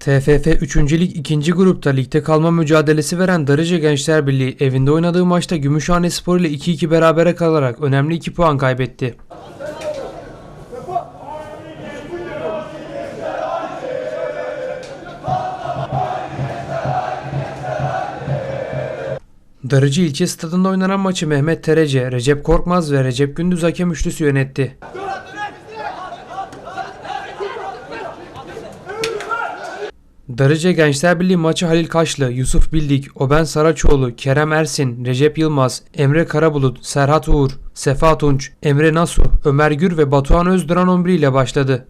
TFF 3. Lig 2. grupta ligde kalma mücadelesi veren Darıca Gençler Birliği evinde oynadığı maçta Gümüşhane Spor ile 2-2 berabere kalarak önemli 2 puan kaybetti. Darıcı ilçe stadında oynanan maçı Mehmet Terece, Recep Korkmaz ve Recep Gündüz hakem üçlüsü yönetti. Darıca Gençler Birliği maçı Halil Kaşlı, Yusuf Bildik, Oben Saraçoğlu, Kerem Ersin, Recep Yılmaz, Emre Karabulut, Serhat Uğur, Sefa Tunç, Emre Nasu, Ömer Gür ve Batuhan Özduran 11 ile başladı.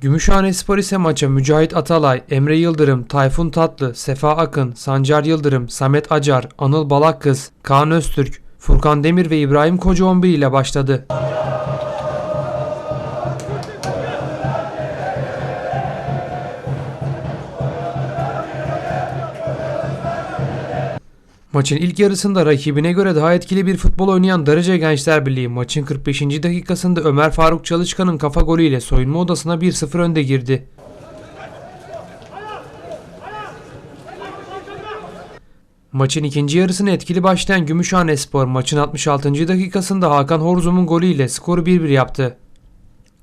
Gümüşhane Spor ise maça Mücahit Atalay, Emre Yıldırım, Tayfun Tatlı, Sefa Akın, Sancar Yıldırım, Samet Acar, Anıl Balakkız, Kaan Öztürk, Furkan Demir ve İbrahim Koca 11 ile başladı. Maçın ilk yarısında rakibine göre daha etkili bir futbol oynayan Darıca Gençler Birliği maçın 45. dakikasında Ömer Faruk Çalışkan'ın kafa golüyle soyunma odasına 1-0 önde girdi. Maçın ikinci yarısını etkili başlayan Gümüşhane Spor maçın 66. dakikasında Hakan Horzum'un golüyle skoru 1-1 yaptı.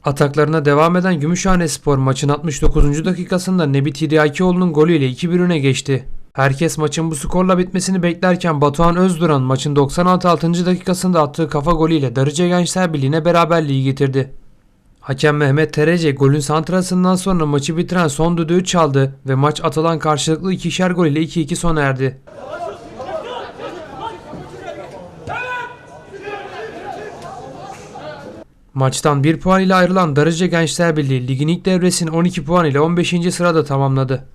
Ataklarına devam eden Gümüşhane Spor maçın 69. dakikasında Nebi Tiryakioğlu'nun golüyle 2-1 öne geçti. Herkes maçın bu skorla bitmesini beklerken Batuhan Özduran maçın 96. dakikasında attığı kafa golüyle Darıca Gençler Birliği'ne beraberliği getirdi. Hakem Mehmet Terece golün santrasından sonra maçı bitiren son düdüğü çaldı ve maç atılan karşılıklı ikişer gol ile 2-2 sona erdi. Maçtan 1 puan ile ayrılan Darıca Gençler Birliği ligin ilk devresini 12 puan ile 15. sırada tamamladı.